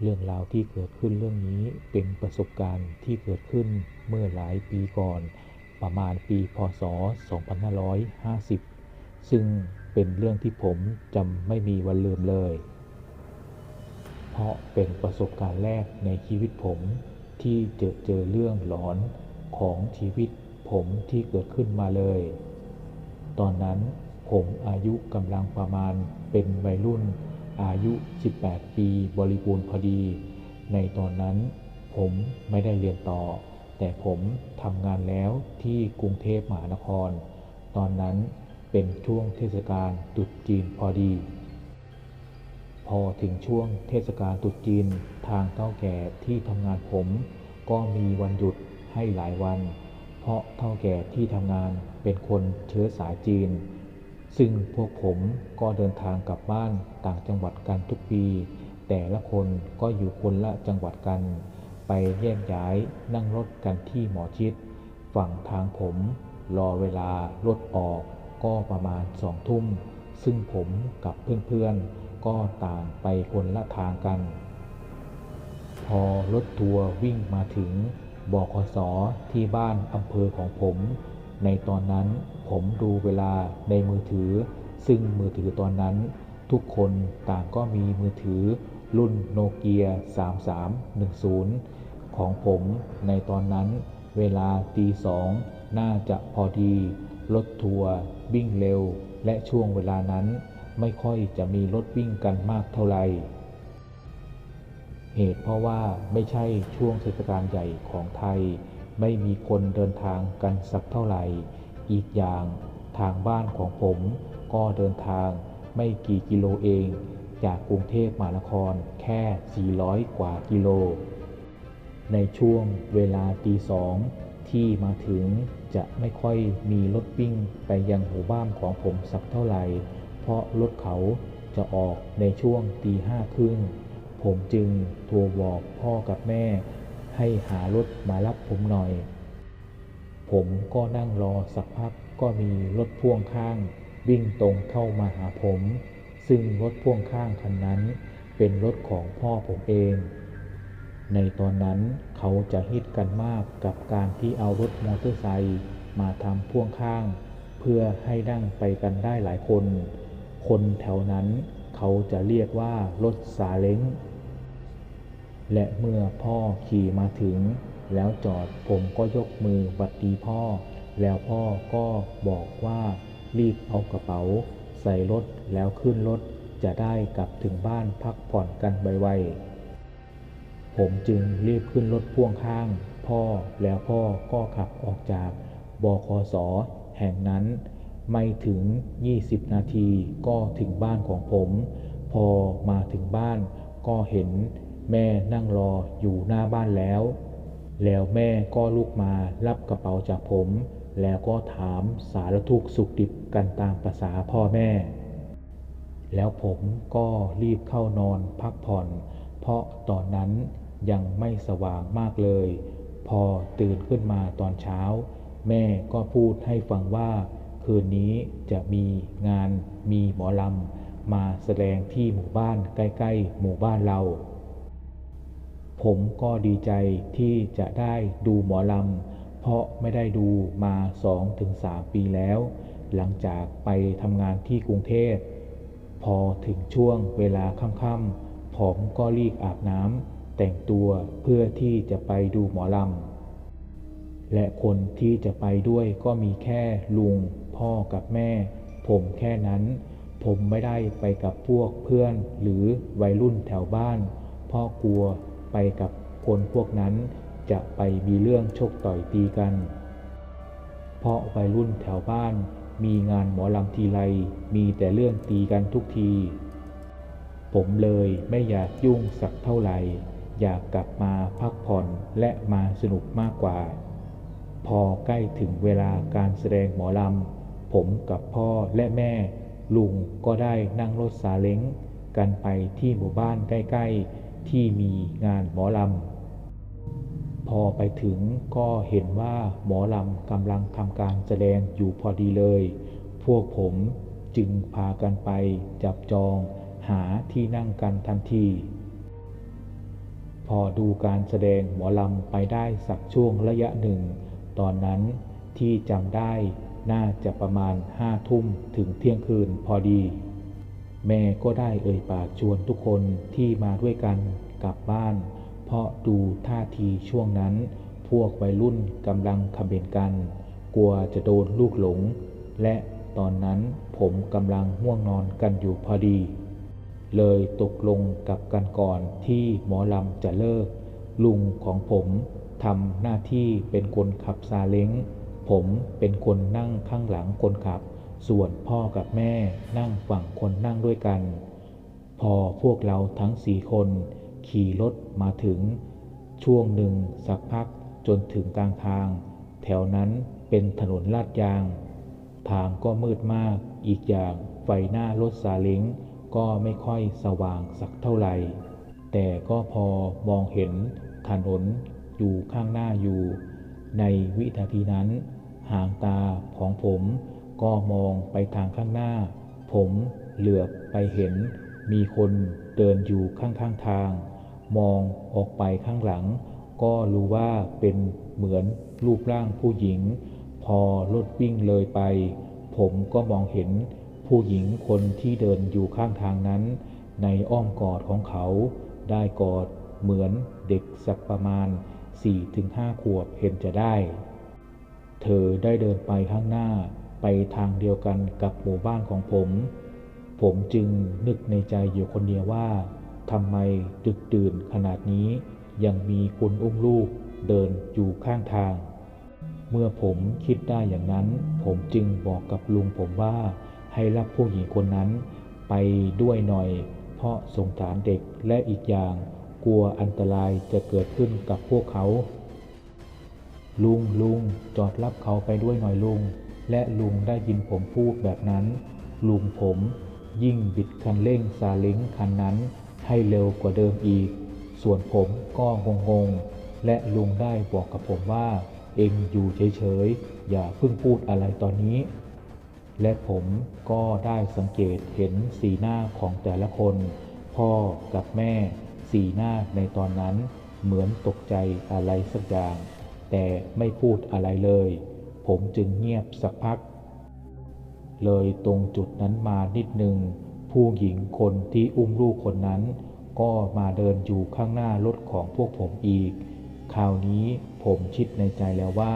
เรื่องราวที่เกิดขึ้นเรื่องนี้เป็นประสบการณ์ที่เกิดขึ้นเมื่อหลายปีก่อน ประมาณปีพศ 2550 ซึ่งเป็นเรื่องที่ผมจำไม่มีวันลืมเลย เพราะเป็นประสบการณ์แรกในชีวิตผมที่เจอเจอเรื่องหลอนของชีวิตผมที่เกิดขึ้นมาเลย ตอนนั้นผมอายุกำลังประมาณเป็นวัยรุ่น อายุ 18 ปีบริบูรณ์พอดี ในตอนนั้นผมไม่ได้เรียนต่อ แต่ผมทำงานแล้วที่กรุงเทพมหานคร ตอนนั้นเป็นช่วงเทศกาลตรุษจีนพอดี พอถึงช่วงเทศกาลตรุษจีนทางเท่าแก่ที่ทำงานผม ก็มีวันหยุดให้หลายวัน เพราะเท่าแก่ที่ทำงานเป็นคนเชื้อสายจีน ซึ่งพวกผมก็เดินทางกลับบ้านต่างจังหวัดกันทุกปี แต่ละคนก็อยู่คนละจังหวัดกัน ไปแยกย้ายนั่งรถกันที่หมอชิด ฝั่งทางผมรอเวลารถออกก็ประมาณสองทุ่ม ซึ่งผมกับเพื่อนๆ ก็ต่างไปคนละทางกัน พอรถทัวร์วิ่งมาถึงบขสที่บ้านอำเภอของผม ในตอนนั้นผมดูเวลาในมือถือ ซึ่งมือถือตอนนั้น ทุกคนต่างก็มีมือถือ รุ่นโนเกีย 3310 ของผมในตอนนั้น เวลาตีสองน่าจะพอดี รถทัวร์วิ่งเร็ว และช่วงเวลานั้นไม่ค่อยจะมีรถวิ่งกันมากเท่าไหร่เหตุเพราะว่าไม่ใช่ช่วงเทศกาลใหญ่ของไทย ไม่มีคนเดินทางกันสักเท่าไหร่ อีกอย่างทางบ้านของผมก็เดินทางไม่กี่กิโลเอง จากกรุงเทพมหานครแค่ 400 กว่ากิโล ในช่วงเวลาตีสองที่มาถึงจะไม่ค่อยมีรถวิ่งไปยังหมู่บ้านของผมสักเท่าไหร่ เพราะรถเขาจะออกในช่วงตีห้าครึ่ง ผมจึงโทรบอกพ่อกับแม่ ให้หารถมารับผมหน่อย ผมก็นั่งรอสักพักก็มีรถพ่วงข้าง วิ่งตรงเข้ามาหาผม ซึ่งรถพ่วงข้างคันนั้น เป็นรถของพ่อผมเอง ในตอนนั้นเขาจะฮิตกันมากกับการที่เอารถมอเตอร์ไซค์มาทำพ่วงข้าง เพื่อให้นั่งไปกันได้หลายคน คนแถวนั้นเขาจะเรียกว่ารถซาเล้ง และเมื่อพ่อขี่มาถึง แล้วจอดผมก็ยกมือหวัดดีพ่อ แล้วพ่อก็บอกว่ารีบเอากระเป๋า ใส่รถแล้วขึ้นรถจะได้กลับถึงบ้านพักผ่อนกันไวๆ ผมจึงรีบขึ้นรถพ่วงข้าง พ่อแล้วพ่อก็ขับออกจากบคสแห่งนั้น ไม่ถึง 20 นาทีก็ถึงบ้านของผม พอมาถึงบ้านก็เห็น แม่นั่งรออยู่หน้าบ้านแล้ว แล้วแม่ก็ลุกมารับกระเป๋าจากผม แล้วก็ถามสารทุกสุขดิบกันตามภาษาพ่อแม่ แล้วผมก็รีบเข้านอนพักผ่อน เพราะตอนนั้นยังไม่สว่างมากเลย พอตื่นขึ้นมาตอนเช้า แม่ก็พูดให้ฟังว่า คืนนี้จะมีงานมีหมอลำมาแสดงที่หมู่บ้านใกล้ ๆ หมู่บ้านเรา ผมก็ดีใจที่จะได้ดูหมอลำ เพราะไม่ได้ดูมา 2-3 ปีแล้ว หลังจากไปทำงานที่กรุงเทพ พอถึงช่วงเวลาค่ำๆ ผมก็รีบอาบน้ำแต่งตัวเพื่อที่จะไปดูหมอลำ และคนที่จะไปด้วยก็มีแค่ลุง พ่อกับแม่ ผมแค่นั้น ผมไม่ได้ไปกับพวกเพื่อนหรือวัยรุ่นแถวบ้านเพราะกลัว ไปกับคนพวกนั้นจะไปมีเรื่องชกต่อยตีกัน เพราะวัยรุ่นแถวบ้านมีงานหมอลำทีไรมีแต่เรื่องตีกันทุกที ผมเลยไม่อยากยุ่งสักเท่าไหร่ อยากกลับมาพักผ่อนและมาสนุกมากกว่า พอใกล้ถึงเวลาการแสดงหมอลำ ผมกับพ่อและแม่ ลุงก็ได้นั่งรถซาเล้ง กันไปที่หมู่บ้านใกล้ๆ ที่มีงานหมอลำ พอไปถึงก็เห็นว่าหมอลำกำลังทำการแสดงอยู่พอดีเลย พวกผมจึงพากันไปจับจองหาที่นั่งกันทันที พอดูการแสดงหมอลำไปได้สักช่วงระยะหนึ่ง ตอนนั้นที่จำได้น่าจะประมาณห้าทุ่มถึงเที่ยงคืนพอดี แม่ก็ได้เอ่ยปากชวนทุกคนที่มาด้วยกันกลับบ้าน เพราะดูท่าทีช่วงนั้น พวกวัยรุ่นกำลังคำเบนกัน กลัวจะโดนลูกหลง และตอนนั้นผมกำลังง่วงนอนกันอยู่พอดี เลยตกลงกับกันก่อนที่หมอลำจะเลิก ลุงของผมทำหน้าที่เป็นคนขับซาเล้ง ผมเป็นคนนั่งข้างหลังคนขับ ส่วนพ่อกับแม่นั่งฝั่งคนนั่งด้วยกัน พอพวกเราทั้งสี่คนขี่รถมาถึง ช่วงหนึ่งสักพักจนถึงกลางทาง แถวนั้นเป็นถนนลาดยาง ทางก็มืดมากอีกอย่างไฟหน้ารถซาเล้งก็ไม่ค่อยสว่างสักเท่าไหร่ แต่ก็พอมองเห็นถนนอยู่ข้างหน้าอยู่ ในวินาทีนั้น หางตาของผม ก็มองไปทางข้างหน้า ผมเหลือบไปเห็น มีคนเดินอยู่ข้างๆทาง มองออกไปข้างหลัง ก็รู้ว่าเป็นเหมือนรูปร่างผู้หญิง พอรถวิ่งเลยไป ผมก็มองเห็นผู้หญิงคนที่เดินอยู่ข้างทางนั้น ในอ้อมกอดของเขา ได้กอดเหมือนเด็กสักประมาณ 4-5 ขวบเห็นจะได้ เธอได้เดินไปข้างหน้า ทางเดียวกันกับหมู่บ้านของผม ผมจึงนึกในใจอยู่คนเดียวว่าทำไมดึกดื่นขนาดนี้ ยังมีคนอุ้มลูกเดินอยู่ข้างทาง เมื่อผมคิดได้อย่างนั้น ผมจึงบอกกับลุงผมว่าให้รับผู้หญิงคนนั้นไปด้วยหน่อย เพราะสงสารเด็กและอีกอย่างกลัวอันตรายจะเกิดขึ้นกับพวกเขา ลุงลุงจอดรับเขาไปด้วยหน่อยลุง และลุงได้ยินผมพูดแบบนั้น ลุงผมยิ่งบิดคันเร่งซาเล้งคันนั้นให้เร็วกว่าเดิมอีก ส่วนผมก็งงๆ และลุงได้บอกกับผมว่า เองอยู่เฉยๆ อย่าเพิ่งพูดอะไรตอนนี้ และผมก็ได้สังเกตเห็นสีหน้าของแต่ละคน พ่อกับแม่ สีหน้าในตอนนั้นเหมือนตกใจอะไรสักอย่าง แต่ไม่พูดอะไรเลย ผมจึงเงียบสักพัก เลยตรงจุดนั้นมานิดหนึ่ง ผู้หญิงคนที่อุ้มลูกคนนั้น ก็มาเดินอยู่ข้างหน้ารถของพวกผมอีก คราวนี้ผมคิดในใจแล้วว่า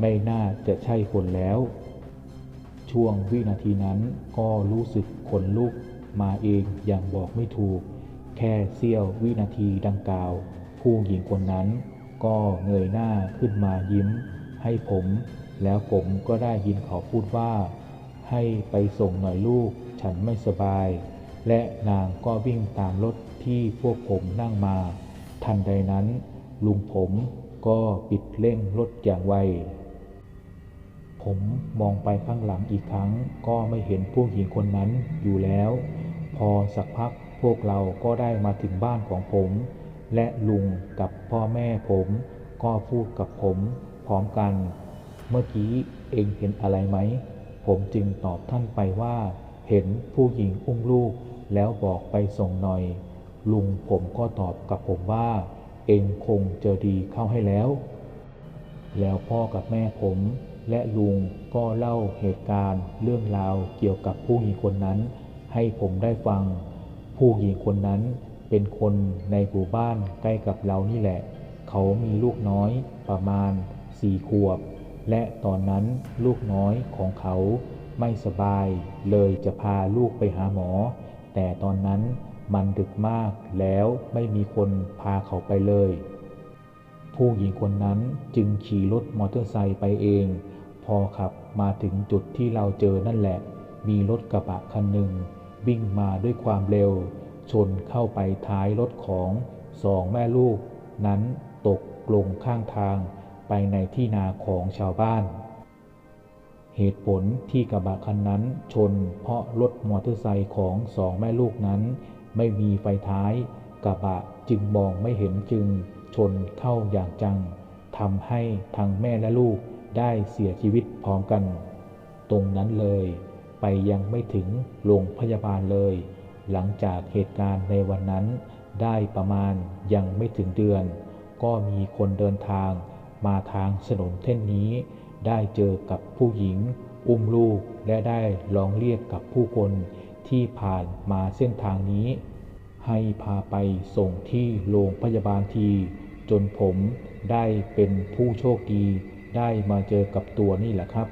ไม่น่าจะใช่คนแล้ว ช่วงวินาทีนั้นก็รู้สึกขนลุกมาเองอย่างบอกไม่ถูก แค่เสี้ยววินาทีดังกล่าว ผู้หญิงคนนั้นก็เงยหน้าขึ้นมายิ้มให้ผม แล้วผมก็ได้ยินเขาพูดว่า ให้ไปส่งหน่อยลูก ฉันไม่สบาย และนางก็วิ่งตามรถที่พวกผมนั่งมา ทันใดนั้น ลุงผมก็ปิดเร่งรถอย่างไว ผมมองไปข้างหลังอีกครั้ง ก็ไม่เห็นผู้หญิงคนนั้นอยู่แล้ว พอสักพักพวกเราก็ได้มาถึงบ้านของผม และลุงกับพ่อแม่ผมก็พูดกับผมพร้อมกัน เมื่อกี้เองเห็นอะไรไหม ผมจึงตอบท่านไปว่า เห็นผู้หญิงอุ้มลูก แล้วบอกไปส่งหน่อย ลุงผมก็ตอบกับผมว่า เองคงเจอดีเข้าให้แล้ว แล้วพ่อกับแม่ผม และลุงก็เล่าเหตุการณ์เรื่องราวเกี่ยวกับผู้หญิงคนนั้น ให้ผมได้ฟัง ผู้หญิงคนนั้นเป็นคนในหมู่บ้านใกล้กับเรานี่แหละ เขามีลูกน้อยประมาณสี่ขวบ และตอนนั้นลูกน้อยของเขาไม่สบาย เลยจะพาลูกไปหาหมอ แต่ตอนนั้นมันดึกมากแล้วไม่มีคนพาเขาไปเลย ผู้หญิงคนนั้นจึงขี่รถมอเตอร์ไซค์ไปเอง พอขับมาถึงจุดที่เราเจอนั่นแหละ มีรถกระบะคันหนึ่งวิ่งมาด้วยความเร็ว ชนเข้าไปท้ายรถของสองแม่ลูก นั้นตกลงข้างทาง ไปในที่นาของชาวบ้าน เหตุผลที่กระบะคันนั้นชนเพราะรถมอเตอร์ไซค์ของสองแม่ลูกนั้น ไม่มีไฟท้าย กระบะจึงมองไม่เห็นจึงชนเข้าอย่างจังทำให้ทั้งแม่และลูกได้เสียชีวิตพร้อมกัน ตรงนั้นเลย ไปยังไม่ถึงโรงพยาบาลเลย หลังจากเหตุการณ์ในวันนั้น ได้ประมาณยังไม่ถึงเดือน ก็มีคนเดินทาง มาทางถนนเส้นนี้ ได้เจอกับผู้หญิง อุ้มลูกและได้ร้องเรียกกับผู้คนที่ผ่านมาเส้นทางนี้ ให้พาไปส่งที่โรงพยาบาลที จนผมได้เป็นผู้โชคดี ได้มาเจอกับตัวนี่แหละครับ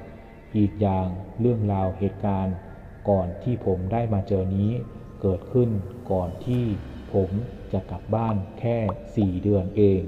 อีกอย่างเรื่องราวเหตุการณ์ ก่อนที่ผมได้มาเจอนี้ เกิดขึ้นก่อนที่ผมจะกลับบ้านแค่ 4 เดือนเอง